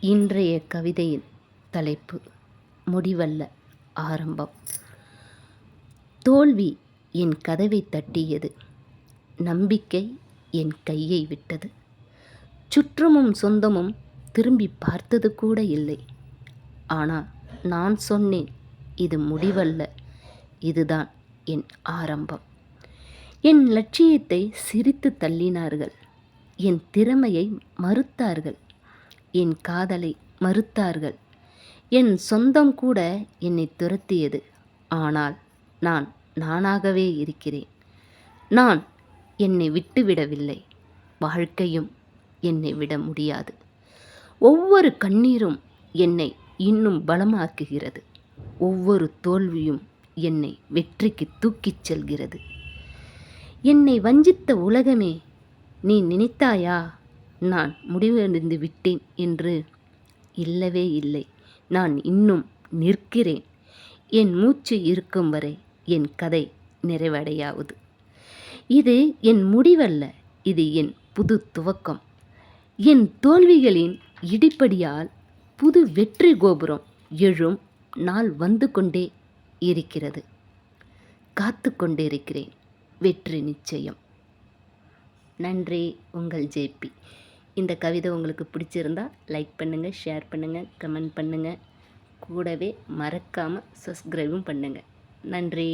இன்றைய கவிதையின் தலைப்பு முடிவல்ல ஆரம்பம். தோல்வி என் கதவை தட்டியது நம்பிக்கை என் கையை விட்டது. சுற்றமும் சொந்தமும் திரும்பி பார்த்தது கூட இல்லை. ஆனால் நான் சொன்னேன் இது முடிவல்ல இதுதான் என் ஆரம்பம். என் லட்சியத்தை சிரித்து தள்ளினார்கள் என் திறமையை மறுத்தார்கள். என் காதலை மறுத்தார்கள். என் சொந்தம் கூட என்னை துரத்தியது. ஆனால் நான் நானாகவே இருக்கிறேன். நான் என்னை விட்டுவிடவில்லை. வாழ்க்கையும் என்னை விட முடியாது. ஒவ்வொரு கண்ணீரும் என்னை இன்னும் பலமாக்குகிறது. ஒவ்வொரு தோல்வியும் என்னை வெற்றிக்கு தூக்கிச் செல்கிறது. என்னை வஞ்சித்த உலகமே நீ நினைத்தாயா? நான் முடிவடைந்து விட்டேன் என்று இல்லவே இல்லை. நான் இன்னும் நிற்கிறேன். என் மூச்சு இருக்கும் வரை என் கதை நிறைவடையாவது இது என் முடிவல்ல. இது என் புது துவக்கம். என் தோல்விகளின் இடிப்படியால் புது வெற்றி கோபுரம் எழும் நாள் வந்து கொண்டே இருக்கிறது. காத்து கொண்டிருக்கிறேன். வெற்றி நிச்சயம். நன்றி. உங்கள் ஜேபி இந்த கவிதை உங்களுக்கு பிடிச்சிருந்தா லைக் பண்ணுங்கள் ஷேர் பண்ணுங்கள் கமெண்ட் பண்ணுங்கள் கூடவே மறக்காமல் சப்ஸ்கிரைபும் பண்ணுங்கள் நன்றி.